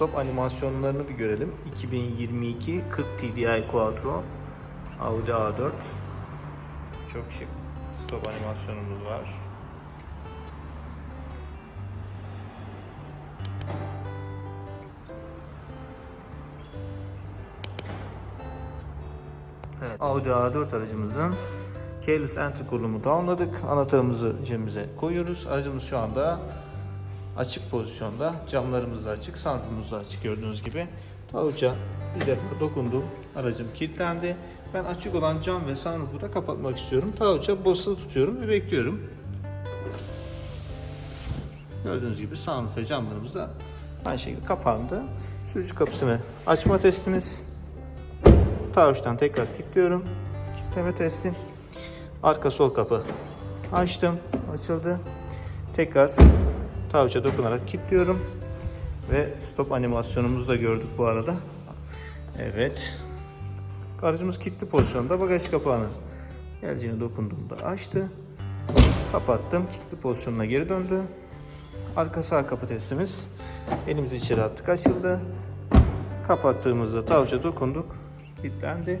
stop animasyonlarını bir görelim. 2022 40 TDI Quattro Audi A4 Çok şık stop animasyonumuz var. Evet, Audi A4 aracımızın keyless entry kurulumu tamamladık. Anahtarımızı cebimize koyuyoruz. Aracımız şu anda açık pozisyonda. Camlarımız da açık, sunroofumuz da açık gördüğünüz gibi. Tavuca bir defa dokundum. Aracım kilitlendi. Ben açık olan cam ve sunroofu da kapatmak istiyorum. Tavuca basılı tutuyorum ve bekliyorum. Gördüğünüz gibi sunroof ve camlarımız da aynı şekilde kapandı. Sürücü kapısını açma testimiz. Tavuçtan tekrar kilitliyorum. Kilitleme testi. Arka sol kapı açtım. Açıldı. Tekrar tavuça dokunarak kilitliyorum. Ve stop animasyonumuzu da gördük bu arada. Evet. Aracımız kilitli pozisyonda. Bagaj kapağını elcine dokunduğumda açtı. Kapattım. Kilitli pozisyonuna geri döndü. Arka sağ kapı testimiz. Elimizi içeri attık. Açıldı. Kapattığımızda tavuca dokunduk. Kilitlendi.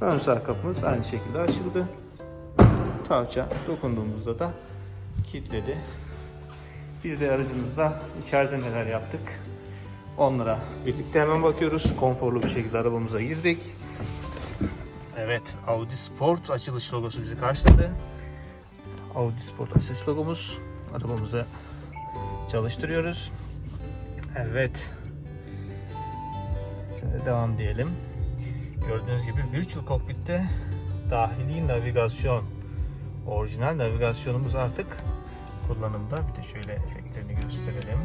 Ön sağ kapımız aynı şekilde açıldı. Tavça dokunduğumuzda da kilitledi. Bir de aracımızda içeride neler yaptık onlara birlikte hemen bakıyoruz. Konforlu bir şekilde arabamıza girdik. Evet Audi Sport açılış logosu bizi karşıladı. Audi Sport açılış logomuz. Arabamızı çalıştırıyoruz. Evet. Şöyle devam diyelim. Gördüğünüz gibi Virtual Cockpit'te dahili navigasyon, orijinal navigasyonumuz artık kullanımda. Bir de şöyle efektlerini gösterelim.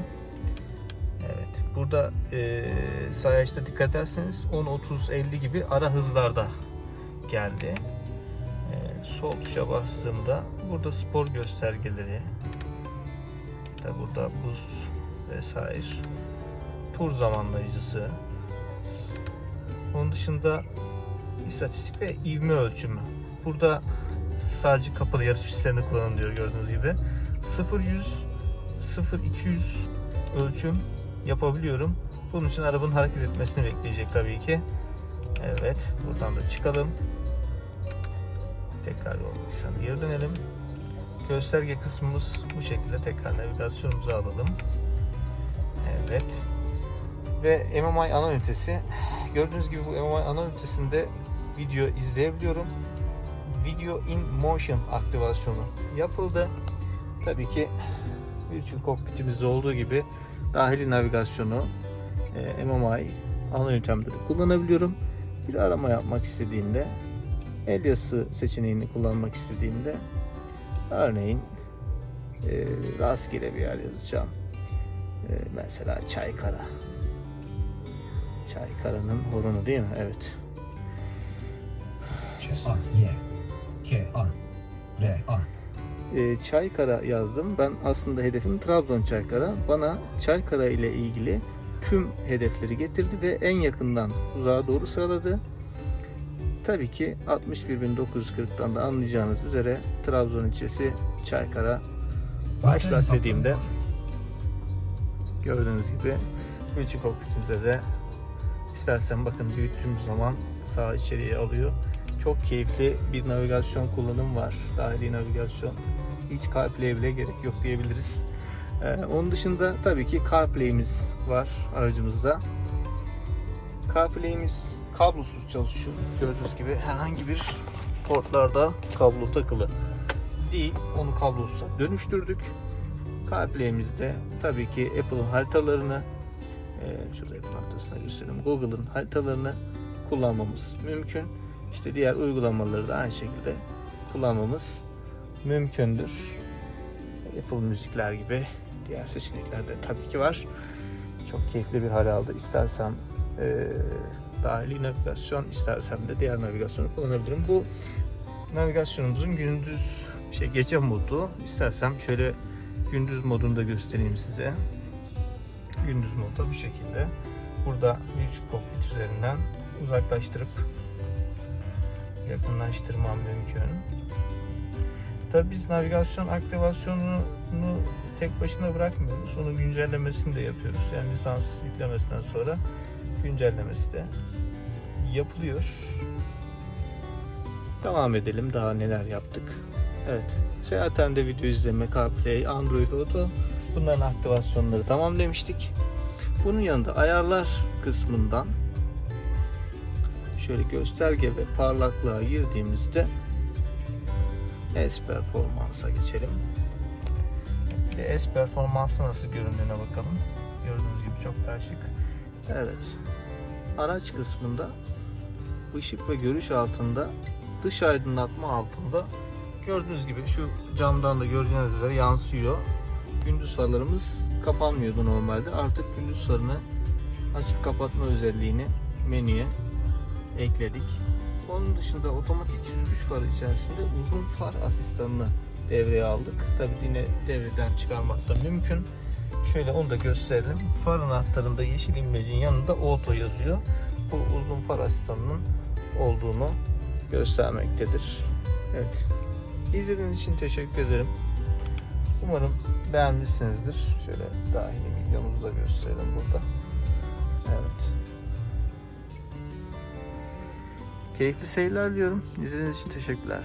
Evet, burada e, sayaçta dikkat ederseniz 10, 30, 50 gibi ara hızlarda geldi. E, sol tuşa bastığımda burada spor göstergeleri, da burada boost vesaire, tur zamanlayıcısı, onun dışında istatistik ve ivme ölçümü. Burada sadece kapalı yarış pistlerinde kullanılıyor gördüğünüz gibi. 0-100, 0-200 ölçüm yapabiliyorum. Bunun için arabanın hareket etmesini bekleyecek tabii ki. Evet, buradan da çıkalım. Tekrar yol bilgisayarına geri dönelim. Gösterge kısmımız bu şekilde. Tekrar navigasyonumuzu alalım. Evet. Ve MMI ana ünitesi. Gördüğünüz gibi bu MMI ana ünitesinde video izleyebiliyorum. Video in motion aktivasyonu yapıldı. Tabii ki Virtual Cockpit'imizde olduğu gibi dahili navigasyonu e, MMI ana de kullanabiliyorum. Bir arama yapmak istediğimde el yazısı seçeneğini kullanmak istediğimde örneğin e, rastgele bir yer yazacağım. E, mesela Çaykara. Çaykara'nın horonu değil mi? Evet. A Y K A R A e, Çaykara yazdım. Ben aslında hedefim Trabzon Çaykara. Bana Çaykara ile ilgili tüm hedefleri getirdi ve en yakından uzağa doğru sıraladı. Tabii ki 61.940'tan da anlayacağınız üzere Trabzon ilçesi Çaykara başlat dediğimde gördüğünüz gibi Gülçük kokpitimize de istersen bakın büyüttüğümüz zaman sağ içeriye alıyor. Çok keyifli bir navigasyon kullanım var. Dahili navigasyon. Hiç CarPlay bile gerek yok diyebiliriz. Ee, onun dışında tabii ki CarPlay'imiz var aracımızda. CarPlay'imiz kablosuz çalışıyor. Gördüğünüz gibi herhangi bir portlarda kablo takılı değil. Onu kablosuza dönüştürdük. CarPlay'imizde tabii ki Apple'ın haritalarını e, şurada Apple haritasına göstereyim. Google'ın haritalarını kullanmamız mümkün. İşte diğer uygulamaları da aynı şekilde kullanmamız mümkündür. Apple müzikler gibi diğer seçenekler de tabii ki var. Çok keyifli bir hale aldı. İstersem e, dahili navigasyon, istersem de diğer navigasyonu kullanabilirim. Bu navigasyonumuzun gündüz şey gece modu. İstersem şöyle gündüz modunu da göstereyim size. Gündüz modu bu şekilde. Burada büyük kokpit üzerinden uzaklaştırıp yakınlaştırmam mümkün. Tabii biz navigasyon aktivasyonunu tek başına bırakmıyoruz. Onun güncellemesini de yapıyoruz. Yani lisans yüklemesinden sonra güncellemesi de yapılıyor. Devam edelim daha neler yaptık. Evet. Seyahatten video izleme, CarPlay, Android Auto bunların aktivasyonları tamam demiştik. Bunun yanında ayarlar kısmından şöyle gösterge ve parlaklığa girdiğimizde S performansa geçelim. Bir S performansı nasıl göründüğüne bakalım. Gördüğünüz gibi çok daha şık. Evet. Araç kısmında ışık ve görüş altında dış aydınlatma altında gördüğünüz gibi şu camdan da gördüğünüz üzere yansıyor. Gündüz farlarımız kapanmıyordu normalde. Artık gündüz farını açıp kapatma özelliğini menüye ekledik. Onun dışında otomatik sürüş farı içerisinde uzun far asistanını devreye aldık. Tabi yine devreden çıkarmak da mümkün. Şöyle onu da gösterelim. Far anahtarında yeşil imlecin yanında auto yazıyor. Bu uzun far asistanının olduğunu göstermektedir. Evet. İzlediğiniz için teşekkür ederim. Umarım beğenmişsinizdir. Şöyle dahili videomuzu da gösterelim burada. Evet. Keyifli seyirler diyorum. İzlediğiniz için teşekkürler.